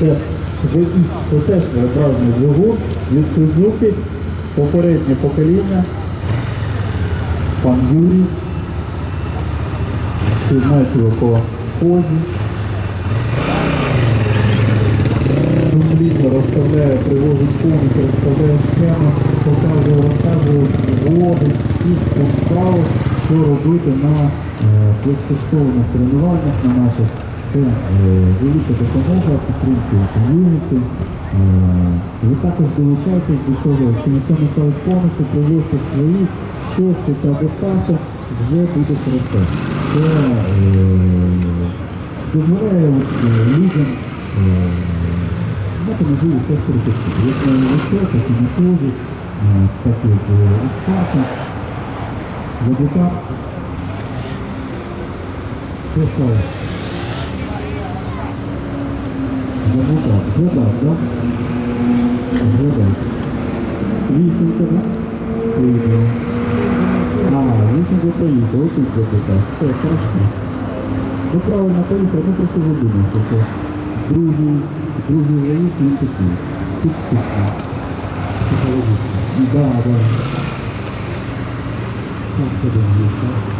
Це VX, це теж V-образний двигун від Suzuki, попереднє покоління. Пан Юрій. Всі знають його по позі. Сумлінно розставляє, привозить повністю, розставляє схему, показує, розказує, вводить всіх по справу, що робити на е, безкоштовних тренуваннях на наших. Це велика допомога, підтримки ком'юніті. Е, ви також долучайтесь до цього, якщо ніхто не ставить бонуси, привозьте свої, щось хоча б вже буде хорошо. Це е, дозволяє е, людям мати можливість теж перетекти. Як на високах, так і на е, так як експарта, забута. Що ยังไม่บอกเพื่อบอกเนาะเพื่อบอกวีซินเตอร์นะวีซินああ、ミスごといいどうということか。そう、確かに。僕はなかなかのことほどに、そこ、drugi, drugi rejestr nie taki, typ typu, psychologiczny. I da, da. Tak to będzie, tak?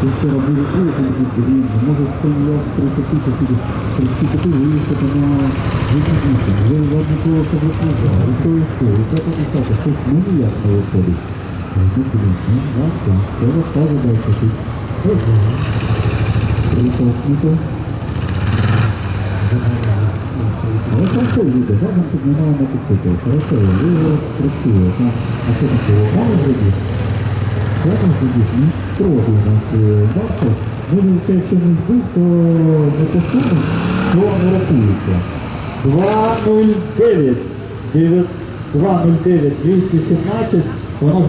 там тут рівні, може це 30 тисяч чи 35 виїхати на вихідніше. Вже себе служа, і то і все, і це написати, щось ну ніяк не виходить. Ну, блін, ну, завтра, все розказує далі, тут. Притоснуто. Але хорошо їде, гарно піднімає мотоцикл. Хорошо, ви його працює. А що там? Мало забіг? Рядом сидить, він строгий у нас бачив. Може, якщо не збив, то не посунув, то не рахується. 2.09. 2.09, 217. У нас було